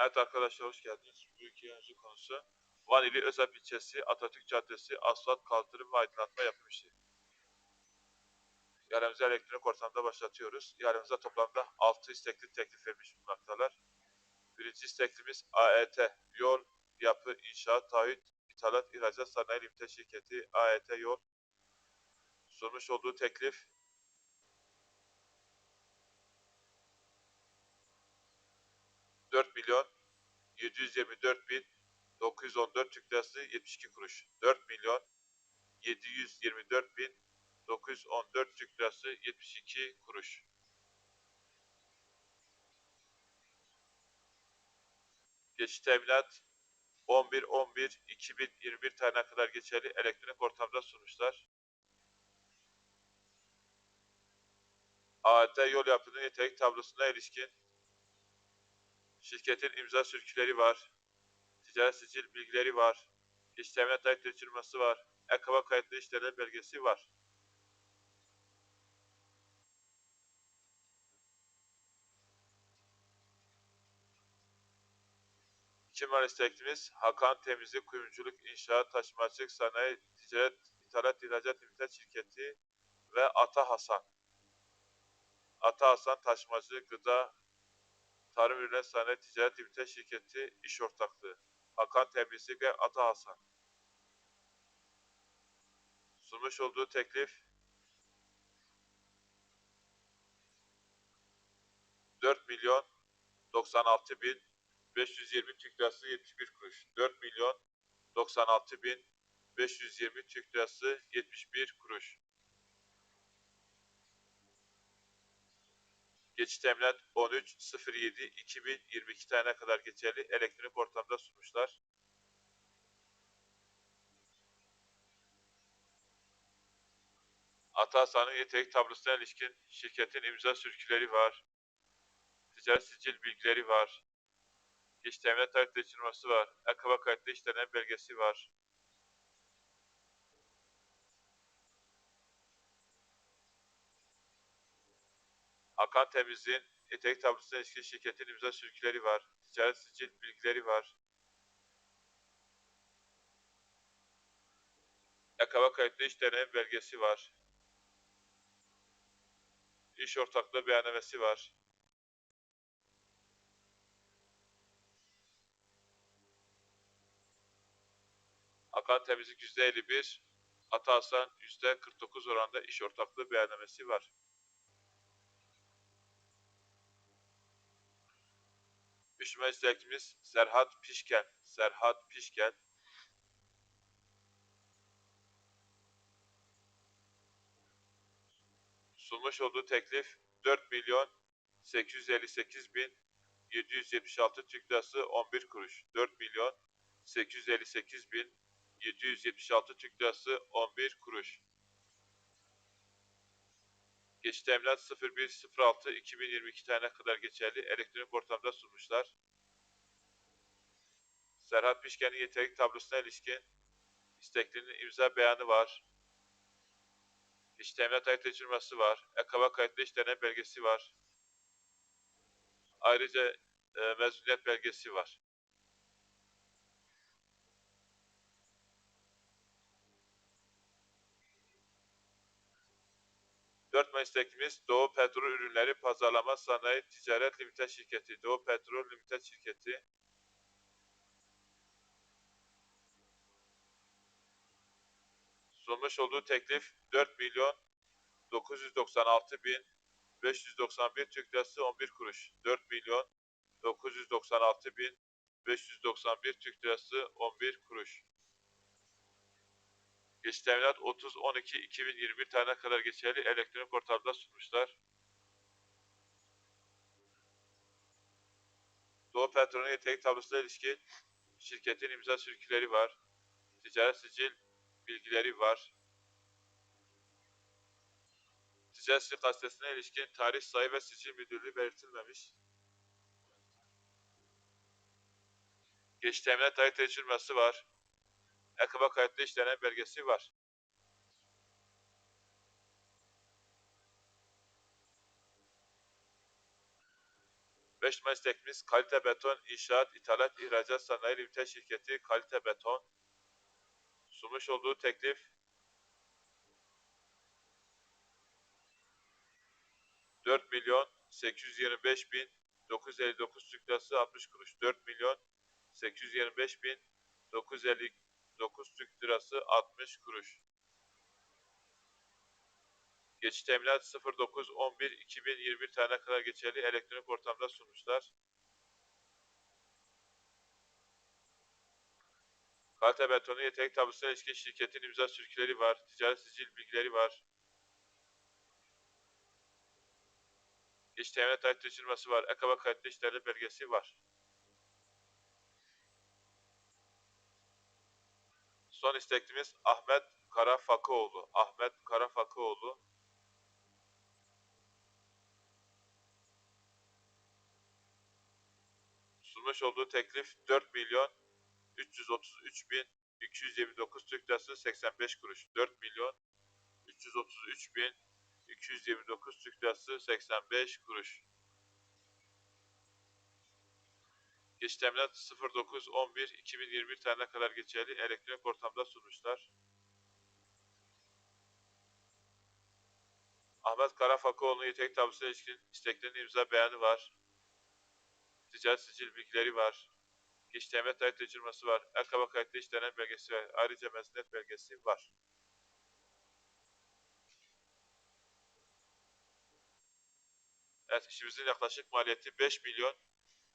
Evet arkadaşlar hoş geldiniz. Bugünkü yayıncı konusu Van ili Özep ilçesi Atatürk Caddesi asfalt kaldırım ve aydınlatma yapım işi. Yarımıza elektronik ortamda başlatıyoruz. Yarımıza toplamda 6 istekli teklif vermiş bulunmaktalar. Birinci isteklimiz AET Yol Yapı İnşaat Taahhüt İthalat İhracat Sanayi Limited Şirketi AET Yol sunmuş olduğu teklif 4 milyon 724 bin 914 Türk Lirası 72 kuruş. 4 milyon 724 bin 914 Türk Lirası 72 kuruş. Geçiş teminat 11-11-2021 tarihine kadar geçerli elektronik ortamda sunmuşlar. AT yol yapının nitelik tablosuna ilişkin Şirketin imza sürküleri var. Ticaret sicil bilgileri var. İş teminat ayet geçirmesi var. Ekava kayıtlı işlerden belgesi var. İki numaralı isteklimiz Hakan Temizlik Kuyumculuk İnşaat Taşımacılık Sanayi Ticaret İthalat İhracat Limited Şirketi ve Ata Hasan. Ata Hasan Taşımacılık Gıda Tarım Ürünleri Sanayi Ticaret Limited Şirketi İş Ortaklığı. Hakan Temizlik ve Ata Hasan. Sunmuş olduğu teklif 4 milyon 96 bin 520 Türk Lirası 71 kuruş. 4 milyon 96 bin 520 Türk Lirası 71 kuruş. Geçiş teminat 13.07.2022 tarihine kadar geçerli elektronik ortamda sunmuşlar. Atasan'ın yetenek tablosuna ilişkin şirketin imza sürküleri var. Ticaret sicil bilgileri var. Geçiş teminat tarih açılması var. Akaba kayıtlı işlenen belgesi var. Hakan Temizliğin yetenek tablosuna ilişkin şirketin imza sürküleri var. Ticaret sicil bilgileri var. Yakava kayıtlı iş deneyim belgesi var. İş ortaklığı beyannamesi var. Hakan Temizlik %51, Ata Hasan %49 oranda iş ortaklığı beyannamesi var. Üçüncü istekimiz Serhat Pişken. Serhat Pişken. Sunmuş olduğu teklif 4 milyon 858 bin 776 Türk Lirası 11 kuruş. 4 milyon 858 bin 776 Türk Lirası 11 kuruş. Geçiş teminat 01.06.2022 tarihine kadar geçerli elektronik ortamda sunmuşlar. Serhat Pişken'in yetenek tablosuna ilişkin isteklerinin imza beyanı var. İş teminat tecrübesi var. Ekava kayıtlı işlenen belgesi var. Ayrıca e, mezuniyet belgesi var. Dört meslekimiz Doğu Petrol Ürünleri Pazarlama Sanayi Ticaret Limited Şirketi. Doğu Petrol Limited Şirketi. Sunmuş olduğu teklif 4 milyon 996 bin 591 Türk Lirası 11 kuruş. 4 milyon 996 bin 591 Türk Lirası 11 kuruş. Geçiş teminat 30-12-2021 tarihine kadar geçerli elektronik ortamda sunmuşlar. Doğu Petrol'ün yetenek tablosuna ilişkin şirketin imza sürküleri var. Ticaret sicil bilgileri var. Ticaret sicil gazetesine ilişkin tarih sayı ve sicil müdürlüğü belirtilmemiş. Geçiş teminat tarih tecrübesi var. Ekaba kayıtlı işlenen belgesi var. 15 numaralı istekimiz Kalite Beton İnşaat İthalat İhracat Sanayi Limited Şirketi Kalite Beton sunmuş olduğu teklif 4 milyon 825 bin 959 Türk Lirası 60 kuruş 4 milyon 825 bin 959 Türk Lirası 60 kuruş. Geçiş teminat 09 11 2021 tarihine kadar geçerli elektronik ortamda sunmuşlar. Kalite betonu yetenek tabusuna ilişkin şirketin imza sürküleri var. Ticaret sicil bilgileri var. Geçiş teminat ait var. Ekaba kayıtlı işlerle belgesi var. Son isteklimiz Ahmet Karafakıoğlu. Ahmet Karafakıoğlu. Sunmuş olduğu teklif 4 milyon 333 bin 229 Türk Lirası 85 kuruş. 4 milyon 333 bin 229 Türk Lirası 85 kuruş. Geç teminat 09 11 2021 tarihine kadar geçerli elektronik ortamda sunmuşlar. Ahmet Karafakoğlu'nun yetenek tabusuna ilişkin isteklerinin imza beyanı var. Ticaret sicil bilgileri var. Teminat ait tecrübesi var. El kaba kayıtlı işlenen belgesi var. Ayrıca mezuniyet belgesi var. Evet işimizin yaklaşık maliyeti 5 milyon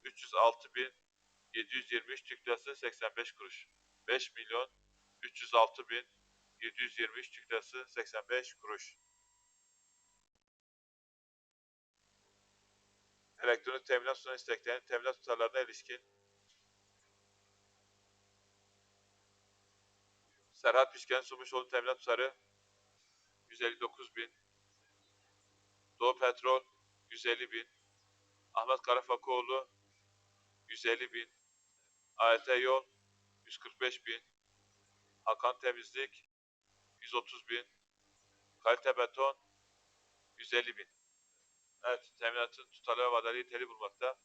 306 bin 723 Türk Lirası 85 kuruş. 5 milyon 306 bin 723 Türk Lirası 85 kuruş. Elektronik teminat sunan isteklerin teminat tutarlarına ilişkin Serhat Pişken sunmuş olduğu teminat tutarı 159 bin. Doğu Petrol 150 bin. Ahmet Karafakoğlu 150 bin. ALT Yol 145 bin. Hakan Temizlik 130 bin. Kalite Beton 150 bin. Evet, teminatın tutarlı ve vadeli niteliği bulmakta.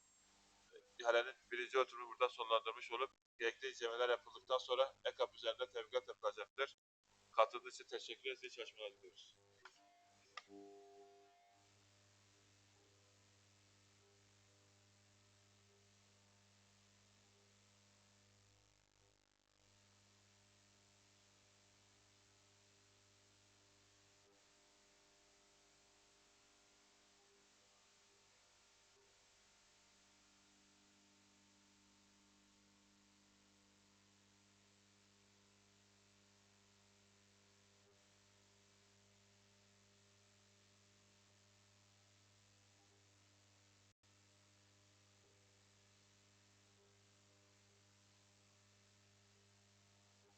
İhalenin birinci oturumu burada sonlandırmış olup gerekli incelemeler yapıldıktan sonra EKAP üzerinde tebligat yapılacaktır. Katıldığınız için teşekkür ederiz. İyi çalışmalar diliyoruz.